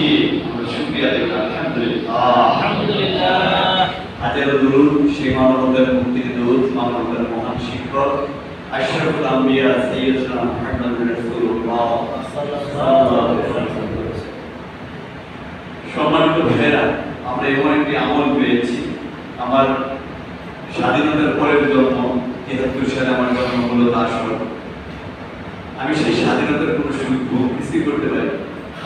দিয়ে আমরা শুক্রিয়া দেব আলহামদুলিল্লাহ। আলহামদুলিল্লাহ। হাজারো দরুদ সেই মানবতার মুক্তির দূত মানবতার মহান শিক্ষক আশরাফুল আম্বিয়া সাইয়্যিদুনা মুহাম্মদুর রাসূলুল্লাহ সাল্লাল্লাহু আলাইহি সম্মানিত ভাইয়েরা আমরা এমন একটি আমল পেয়েছি। আমার স্বাধীনতার পরের জন্ম তিহাত্তর সালে আমার জন্ম হলো আসর আমি সেই স্বাধীনতার কোনো কিছুই করতে পারি।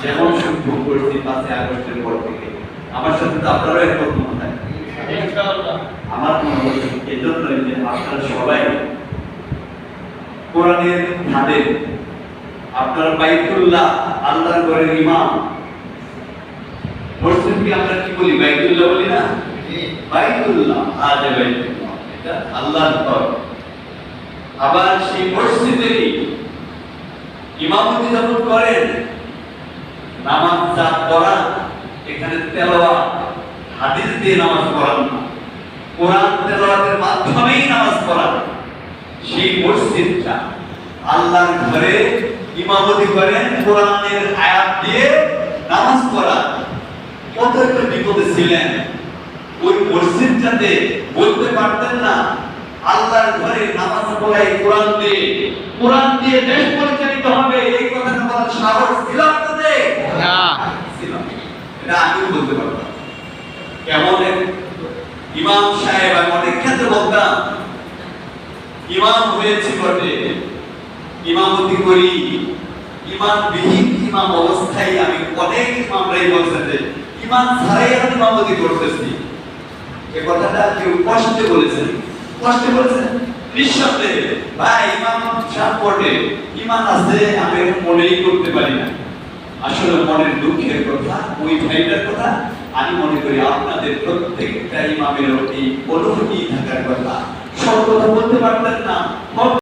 যেমন ভোগ করছি পাঁচই আগস্টের পর থেকে। আমার সাথে তো আপনারও একমত আমার মনে হচ্ছে এজন্যই যে আপনারা সবাই কোরআনের ধারে আপনার বাইতুল্লাহ আল্লাহর ঘরের ইমাম। মসজিদকে আমরা কি বলি? বাইতুল্লাহ বলি না? বাইতুল্লাহ। আজ বাইতুল্লাহ। আল্লাহর ঘর। আবার সেই মসজিদেরই ইমামতি যখন করেন নামাজ যা পড়া এখানে তেলাওয়াত, হাদিস দিয়ে নামাজ পড়ান। না কোরআন তেলাওয়াতের মাধ্যমেই নামাজ পড়ান। সেই মসজিদটা আল্লাহর ঘরে, ইমামতি করেন, কোরআনের আয়াত দিয়ে নামাজ পড়ান। কত একটা বিপদে ছিলেন। ওই মসজিদটাতে বলতে পারতেন না, আল্লাহর ঘরে নামাজ পড়াই কোরআন দিয়ে। কোরআন দিয়ে দেশ পরিচালিত হবে, এই কথাটা বলার সাহস ছিল আপনাদের না। ছিল না। এটা আমিও বলতে পারতাম কেমন এক ইমাম সাহেব আমি অনেক ক্ষেত্রে বলতাম। ইমাম হয়েছি বটে। ইমামতি করি। ইমান বিহীন ইমাম অবস্থায় আমি অনেক ইমামরাই বলছেন যে ইমান ছাড়াই আমি ইমামতি করতেছি। এ কথাটা কেউ কষ্টে বলেছেন। কষ্টে বলেছেন? নিঃশব্দে ভাই, ইমাম সাহেব পড়ে ইমান আছে, আমি মনেই করতে পারি না। আসলে মনের দুঃখের কথা, ওই ভাইটার কথা আমি মনে করি আপনাদের প্রত্যেকটা ইমামের অনুভূতি থাকার কথা। সব কথা বলতে পারতেন না